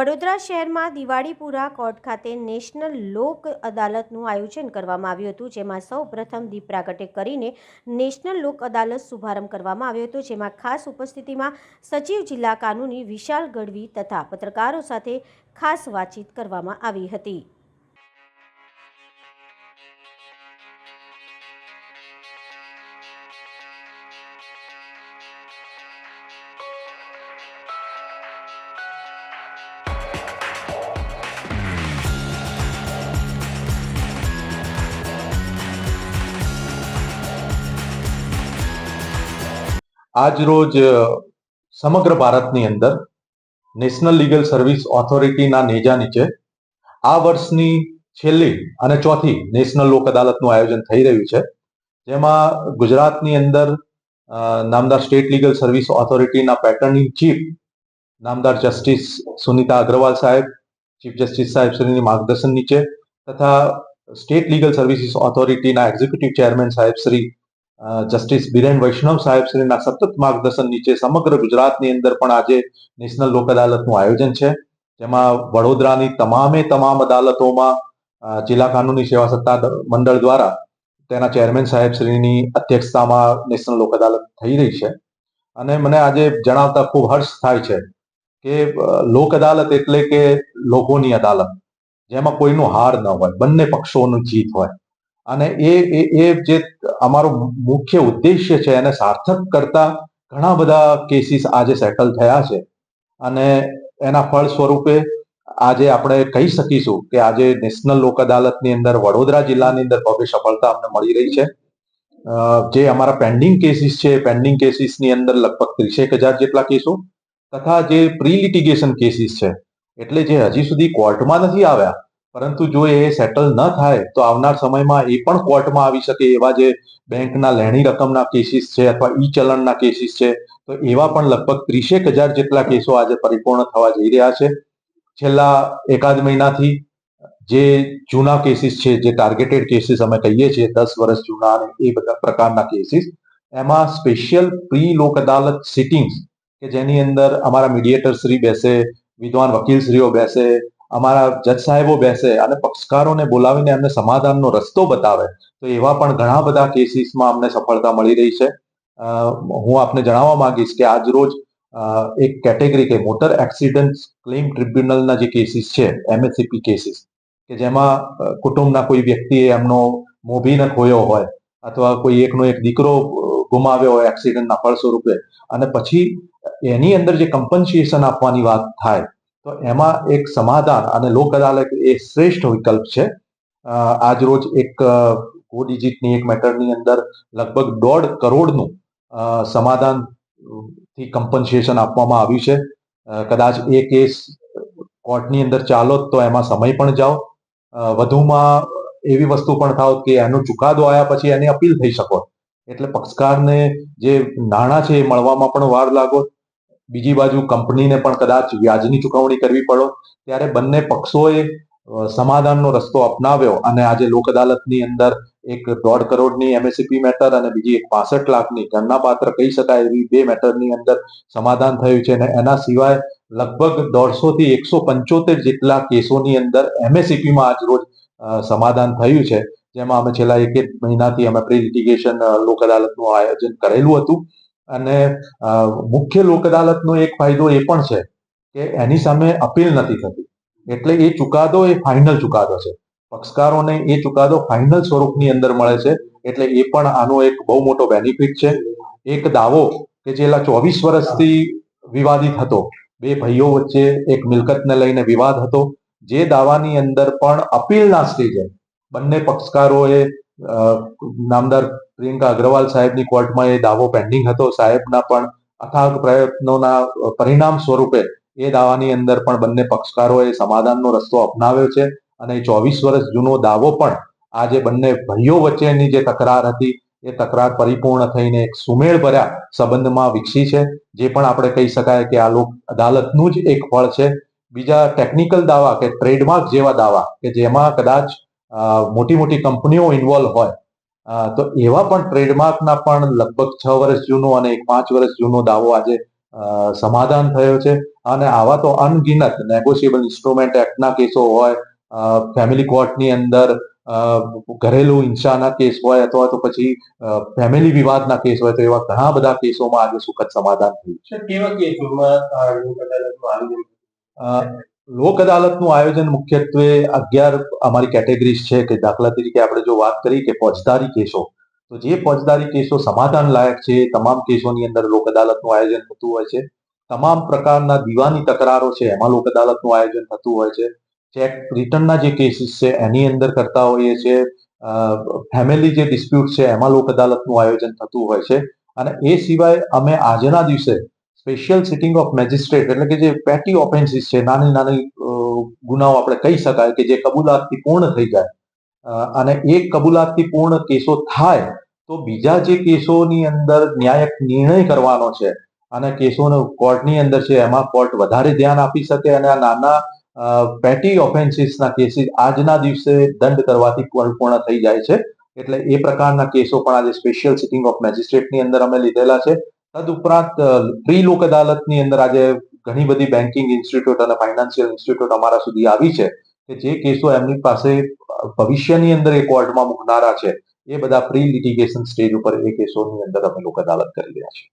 વડોદરા શહેરમાં દિવાળીપુરા કોર્ટ ખાતે નેશનલ લોક અદાલતનું આયોજન કરવામાં આવ્યું હતું, જેમાં સૌ પ્રથમ દીપ પ્રાગટ્ય કરીને નેશનલ લોક અદાલત શુભારંભ કરવામાં આવ્યો હતો, જેમાં ખાસ ઉપસ્થિતિમાં સચિવ જિલ્લા કાનૂની વિશાલ ગઢવી તથા પત્રકારો સાથે ખાસ વાતચીત કરવામાં આવી હતી. આજ રોજ સમગ્ર ભારતની અંદર નેશનલ લીગલ સર્વિસ ઓથોરિટીના નેજા નીચે આ વર્ષની છેલ્લી અને ચોથી નેશનલ લોક અદાલતનું આયોજન થઈ રહ્યું છે. જેમાં ગુજરાતની અંદર નામદાર સ્ટેટ લીગલ સર્વિસ ઓથોરિટીના પેટર્નિંગ ચીફ, નામદાર જસ્ટિસ સુનિતા અગ્રવાલ સાહેબ, ચીફ જસ્ટિસ સાહેબ શ્રીની માર્ગદર્શન નીચે તથા સ્ટેટ લીગલ સર્વિસીસ ઓથોરિટીના એક્ઝિક્યુટિવ ચેરમેન સાહેબ શ્રી જસ્ટિસ બિરેન વૈષ્ણવ સાહેબ શ્રીના સતત માર્ગદર્શન નીચે સમગ્ર ગુજરાતની અંદર પણ આજે નેશનલ લોક અદાલતનું આયોજન છે. જેમાં વડોદરાની તમામે તમામ અદાલતોમાં જિલ્લા કાનૂની સેવા સત્તા મંડળ દ્વારા તેના ચેરમેન સાહેબ શ્રીની અધ્યક્ષતામાં નેશનલ લોક અદાલત થઈ રહી છે. અને મને આજે જણાવતા ખૂબ હર્ષ થાય છે કે લોક અદાલત એટલે કે લોકોની અદાલત, જેમાં કોઈનું હાર ન હોય, બંને પક્ષોનું જીત હોય. અને એ એ જે અમારો મુખ્ય ઉદ્દેશ્ય છે એને સાર્થક કરતા ઘણા બધા કેસીસ આજે સેટલ થયા છે. અને એના ફળ સ્વરૂપે આજે આપણે કહી શકીશું કે આજે નેશનલ લોક અદાલતની અંદર, વડોદરા જિલ્લાની અંદર ભવ્ય સફળતા અમને મળી રહી છે. જે અમારા પેન્ડિંગ કેસીસ છે પેન્ડિંગ કેસીસની અંદર લગભગ ત્રીસેક હજાર જેટલા કેસો તથા જે પ્રી લિટિગેશન કેસીસ છે, એટલે જે હજી સુધી કોર્ટમાં નથી આવ્યા પરંતુ જો એ સેટલ ન થાય, તો આવનાર સમયમાં એ પણ કોર્ટમાં આવી શકે એવા જે બેંકના લેણી રકમના કેસીસ છે અથવા ઈ ચલણના કેસીસ છે, તો એવા પણ લગભગ ત્રીસેક હજાર જેટલા કેસો આજે પરિપૂર્ણ થવા જઈ રહ્યા છે. છેલ્લા એકાદ મહિનાથી જે જૂના કેસીસ છે, જે ટાર્ગેટેડ કેસીસ અમે કહીએ છીએ, દસ વર્ષ જૂના અને એ બધા પ્રકારના કેસીસ એમાં સ્પેશિયલ પ્રી લોક અદાલત સિટિંગ્સ કે જેની અંદર અમારા મીડિયેટર શ્રી બેસે, વિદ્વાન વકીલશ્રીઓ બેસે અમારા જજ સાહેબો બેસે અને પક્ષકારોને બોલાવીને એમને સમાધાનનો રસ્તો બતાવે. તો એવા પણ ઘણા બધા કેસીસમાં અમને સફળતા મળી રહી છે. હું આપને જણાવવા માંગીશ કે આજ રોજ એક કેટેગરી કે મોટર એક્સિડન્ટ ક્લેમ ટ્રિબ્યુનલના જે કેસીસ છે, એમએસસીપી કેસીસ, કે જેમાં કુટુંબના કોઈ વ્યક્તિએ એમનો મોભીને ખોયો હોય અથવા કોઈ એકનો એક દીકરો ગુમાવ્યો હોય એક્સિડન્ટના ફળ સ્વરૂપે અને પછી એની અંદર જે કમ્પન્સિએશન આપવાની વાત થાય તો એમાં એક સમાધાન અને લોક અદાલત એ શ્રેષ્ઠ વિકલ્પ છે. આજ રોજ એક કો ડિજિટની એક મેટરની અંદર લગભગ દોઢ કરોડનું સમાધાનથી કમ્પન્સેશન આપવામાં આવ્યું છે. કદાચ એ કેસ કોર્ટની અંદર ચાલો તો એમાં સમય પણ જાઓ. વધુમાં એવી વસ્તુ પણ થાવ કે એનો ચુકાદો આવ્યા પછી એની અપીલ થઈ શકો. એટલે પક્ષકારને જે નાણાં છે એ મળવામાં પણ વાર લાગો. બીજી બાજુ કંપનીને પણ કદાચ વ્યાજની ચુકવણી કરવી પડો, ત્યારે બંને પક્ષોએ સમાધાનનો રસ્તો અપનાવ્યો અને આજે લોક અદાલતની અંદર એક દોઢ કરોડની એમએસપી મેટર અને બીજી એક પાસઠ લાખની ઘરના પાત્ર કહી શકાય એવી બે મેટરની અંદર સમાધાન થયું છે અને એના સિવાય લગભગ દોઢસો થી એકસો પંચોતેર જેટલા કેસોની અંદર એમએસસીપીમાં આજ રોજ સમાધાન થયું છે. જેમાં અમે છેલ્લા એક એક મહિનાથી અમે પ્રી લિટિગેશન લોક અદાલતનું આયોજન કરેલું હતું. અને મુખ્ય લોક અદાલતનો એક ફાયદો એ પણ છે કે એની સામે અપીલ નથી થતી. એટલે એ ચુકાદો એ ફાઇનલ ચુકાદો છે. પક્ષકારોને એ ચુકાદો ફાઇનલ સ્વરૂપની અંદર મળે છે. એટલે એ પણ આનો એક બહુ મોટો બેનિફિટ છે. એક દાવો કે છેલ્લા ચોવીસ વર્ષથી વિવાદિત હતો. બે ભાઈઓ વચ્ચે એક મિલકતને લઈને વિવાદ હતો. જે દાવાની અંદર પણ અપીલના સ્ટેજે બંને પક્ષકારોએ નામદાર પ્રિયંકા અગ્રવાલ સાહેબની કોર્ટમાં એ દાવો પેન્ડિંગ હતો. સાહેબના પણ અથાગ પ્રયત્નોના પરિણામ સ્વરૂપે એ દાવાની અંદર પણ બંને પક્ષકારોએ સમાધાનનો રસ્તો અપનાવ્યો છે અને ચોવીસ વર્ષ જૂનો દાવો પણ આજે બંને ભાઈઓ વચ્ચેની જે તકરાર હતી એ તકરાર પરિપૂર્ણ થઈને એક સુમેળ ભર્યા સંબંધમાં વિકસી છે. જે પણ આપણે કહી શકાય કે આ લોક અદાલતનું જ એક ફળ છે. બીજા ટેકનિકલ દાવા કે ટ્રેડમાર્ક જેવા દાવા કે જેમાં કદાચ મોટી મોટી કંપનીઓ ઇન્વોલ્વ હોય. તો એવા પણ ટ્રેડમાર્કના પણ લગભગ છ વર્ષ જૂનો અને એક પાંચ વર્ષ જૂનો દાવો આજે સમાધાન થયો છે. અને આવા તો અનગિનત નેગોશિયેબલ ઇન્સ્ટ્રુમેન્ટ એક્ટના કેસો હોય ફેમિલી કોર્ટની અંદર ઘરેલું હિંસાના કેસ હોય અથવા તો પછી ફેમિલી વિવાદના કેસ હોય તો એવા ઘણા બધા કેસોમાં આજે સુખદ સમાધાન થયું છે. કેવા કેસોમાં લોક અદાલતનું આયોજન મુખ્યત્વે અગિયાર અમારી કેટેગરીઝ છે કે દાખલા તરીકે આપણે જો વાત કરી કે ફોજદારી કેસો, તો જે ફોજદારી કેસો સમાધાન લાયક છે તમામ કેસોની અંદર લોક અદાલતનું આયોજન થતું હોય છે. તમામ પ્રકારના દીવાની તકરારો છે એમાં લોક અદાલતનું આયોજન થતું હોય છે. ચેક રિટર્નના જે કેસીસ છે એની અંદર કરતા હોઈએ છીએ ફેમિલી જે ડિસ્પ્યુટ છે એમાં લોક અદાલતનું આયોજન થતું હોય છે. અને એ સિવાય અમે આજના દિવસે સ્પેશિયલ સિટિંગ ઓફ મેજિસ્ટ્રેટ એટલે કે જે પેટી ઓફેન્સીસ છે, નાની નાની ગુનાઓ આપણે કહી શકાય કે જે કબૂલાતથી પૂર્ણ થઈ જાય. અને એ કબૂલાતથી પૂર્ણ કેસો થાય, તો બીજા જે કેસોની અંદર ન્યાયક નિર્ણય કરવાનો છે, અને કેસોનો કોર્ટની અંદર છે, એમાં કોર્ટ વધારે ધ્યાન આપી શકે અને આ નાના પેટી ઓફેન્સીસના કેસીસ આજના દિવસે દંડ કરવાથી પૂર્ણ થઈ જાય છે. એટલે એ પ્રકારના કેસો પણ આજે સ્પેશિયલ સિટિંગ ઓફ મેજિસ્ટ્રેટની અંદર અમે લીધેલા છે. તદુપરાંત પ્રી લોક અદાલતની અંદર આજે ઘણી બધી બેન્કિંગ ઇન્સ્ટિટ્યૂટ અને ફાઇનાન્શિયલ ઇન્સ્ટિટ્યૂટ અમારા સુધી આવી છે કે જે કેસો એમની પાસે ભવિષ્યની અંદર એ કોર્ટમાં મૂકનારા છે. એ બધા પ્રી લિટિગેશન સ્ટેજ ઉપર એ કેસોની અંદર અમે લોક અદાલત કરી રહ્યા છીએ.